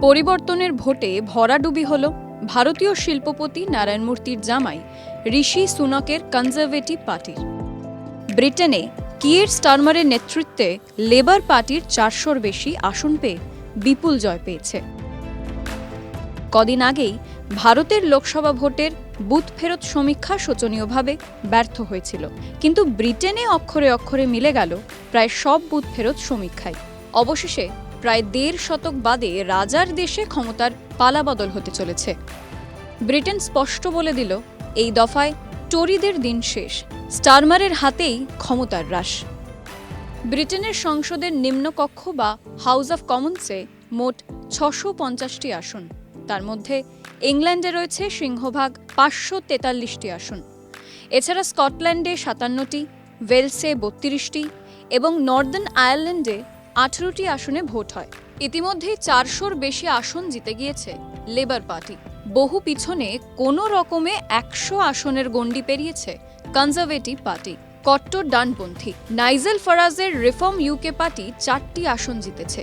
পরিবর্তনের ভোটে ভরাডুবি হল ভারতীয় শিল্পপতি নারায়ণমূর্তির জামাই ঋষি সুনকের কনজারভেটিভ পার্টির। ব্রিটেনে কিয়ের স্টারমারের নেতৃত্বে লেবার পার্টির চারশোর বেশি আসন পেয়ে বিপুল জয় পেয়েছে। কদিন আগেই ভারতের লোকসভা ভোটের বুথ ফেরত সমীক্ষা শোচনীয়ভাবে ব্যর্থ হয়েছিল। কিন্তু ব্রিটেনে অক্ষরে অক্ষরে মিলে গেল প্রায় সব বুথ ফেরত সমীক্ষায়। অবশেষে প্রায় দেড় শতক বাদে রাজার দেশে ক্ষমতার পালাবদল হতে চলেছে। ব্রিটেন স্পষ্ট বলে দিল, এই দফায় টরিদের দিন শেষ, স্টারমারের হাতেই ক্ষমতার হ্রাস। ব্রিটেনের সংসদের নিম্নকক্ষ বা হাউস অফ কমন্সে মোট ছশো পঞ্চাশটি আসন, তার মধ্যে ইংল্যান্ডে রয়েছে সিংহভাগ পাঁচশো তেতাল্লিশটি আসন। এছাড়া স্কটল্যান্ডে সাতান্নটি, ওয়েলসে বত্রিশটি এবং নর্দার্ন আয়ারল্যান্ডে আঠেরোটি আসনে ভোট হয়। ইতিমধ্যেই চারশোর বেশি আসন জিতে গিয়েছে লেবার পার্টি। বহু পিছনে কোনো রকমে একশো আসনের গণ্ডি পেরিয়েছে কনজারভেটিভ পার্টি। কট্টর ডানপন্থী নাইজেল ফরাজের রিফর্ম ইউকে পার্টি চারটি আসন জিতেছে।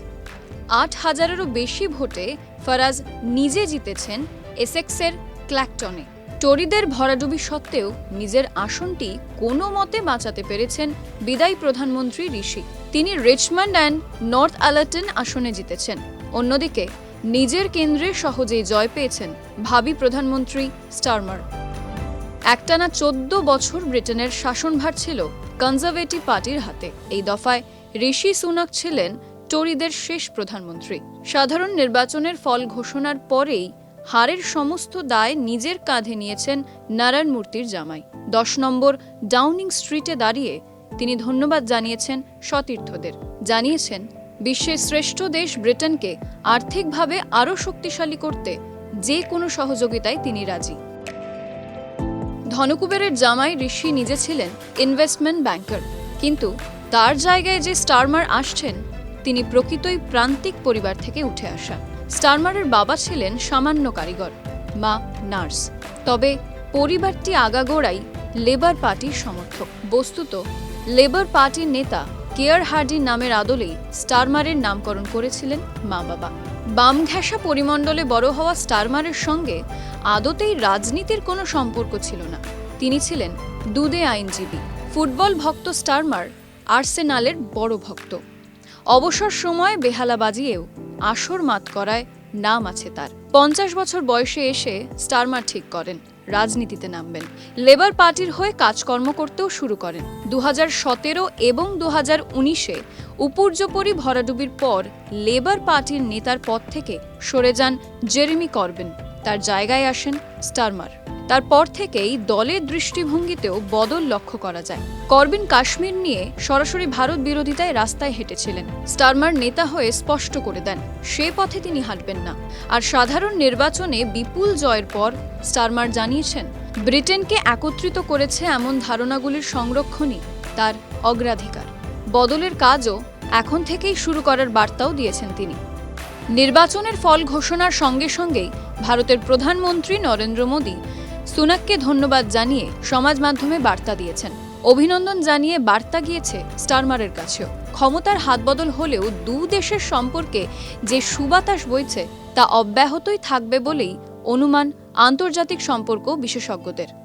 আট হাজারেরও বেশি ভোটে ফরাজ নিজে জিতেছেন এসেক্সের ক্ল্যাকটনে। টরিদের ভরাডুবি সত্ত্বেও নিজের আসনটি কোনো মতে বাঁচাতে পেরেছেন বিদায়ী প্রধানমন্ত্রী ঋষি। তিনি রিচমন্ড অ্যান্ড নর্থ অ্যালার্টন আসনে জিতেছেন। অন্যদিকে নিজের কেন্দ্রে সহজেই জয় পেয়েছেন ভাবি প্রধানমন্ত্রী স্টারমার। একটানা চোদ্দ বছর ব্রিটেনের শাসনভার ছিল কনজারভেটিভ পার্টির হাতে। এই দফায় ঋষি সুনাক ছিলেন টরিদের শেষ প্রধানমন্ত্রী। সাধারণ নির্বাচনের ফল ঘোষণার পরেই হারের সমস্ত দায় নিজের কাঁধে নিয়েছেন নারায়ণ মূর্তির জামাই। দশ নম্বর ডাউনিং স্ট্রিটে দাঁড়িয়ে তিনি ধন্যবাদ জানিয়েছেন সতীর্থদের। জানিয়েছেন, বিশ্বের শ্রেষ্ঠ দেশ ব্রিটেনকে আর্থিকভাবে আরও শক্তিশালী করতে যে কোনো সহযোগিতায় তিনি রাজি। ধনকুবেরের জামাই ঋষি নিজে ছিলেন ইনভেস্টমেন্ট ব্যাংকার। কিন্তু তার জায়গায় যে স্টারমার আসছেন, তিনি প্রকৃতই প্রান্তিক পরিবার থেকে উঠে আসা। স্টারমারের বাবা ছিলেন সামান্য কারিগর, মা নার্স। তবে পরিবারটি আগাগোড়াই লেবার পার্টির সমর্থক। বস্তুত, লেবার পার্টির নেতা কেয়ার হার্ডি নামের আদলেই স্টারমারের নামকরণ করেছিলেন মা বাবা বাম ঘেঁষা পরিমণ্ডলে বড় হওয়া স্টারমারের সঙ্গে আদতেই রাজনীতির কোনো সম্পর্ক ছিল না। তিনি ছিলেন দুদে আইনজীবী। ফুটবল ভক্ত স্টারমার আর্সেনালের বড় ভক্ত। অবসর সময়ে বেহালা বাজিয়েও আসর মাত করায় নাম আছে তার। পঞ্চাশ বছর বয়সে এসে স্টারমার ঠিক করেন, রাজনীতিতে নামবেন। লেবার পার্টির হয়ে কাজকর্ম করতেও শুরু করেন। দু সতেরো এবং দু হাজার উনিশে উপর্যপরি ভরাডুবির পর লেবার পার্টির নেতার পদ থেকে সরে যান জেরেমি করবেন। তার জায়গায় আসেন স্টারমার। তারপর থেকেই দলের দৃষ্টিভঙ্গিতেও বদল লক্ষ্য করা যায়। করবিন কাশ্মীর নিয়ে সরাসরি ভারত বিরোধিতায় রাস্তায় হেঁটেছিলেন। স্টারমার নেতা হয়ে স্পষ্ট করে দেন, সে পথে তিনি হাঁটবেন না। আর সাধারণ নির্বাচনে বিপুল জয়ের পর স্টারমার জানিয়েছেন, ব্রিটেনকে একত্রিত করেছে এমন ধারণাগুলির সংরক্ষণই তার অগ্রাধিকার। বদলের কাজও এখন থেকেই শুরু করার বার্তাও দিয়েছেন তিনি। নির্বাচনের ফল ঘোষণার সঙ্গে সঙ্গেই ভারতের প্রধানমন্ত্রী নরেন্দ্র মোদী সুনাককে ধন্যবাদ জানিয়ে সমাজ মাধ্যমে বার্তা দিয়েছেন। অভিনন্দন জানিয়ে বার্তা গিয়েছে স্টারমারের কাছেও। ক্ষমতার হাতবদল হলেও দু দেশের সম্পর্কে যে সুবাতাস বইছে তা অব্যাহতই থাকবে বলেই অনুমান আন্তর্জাতিক সম্পর্ক বিশেষজ্ঞদের।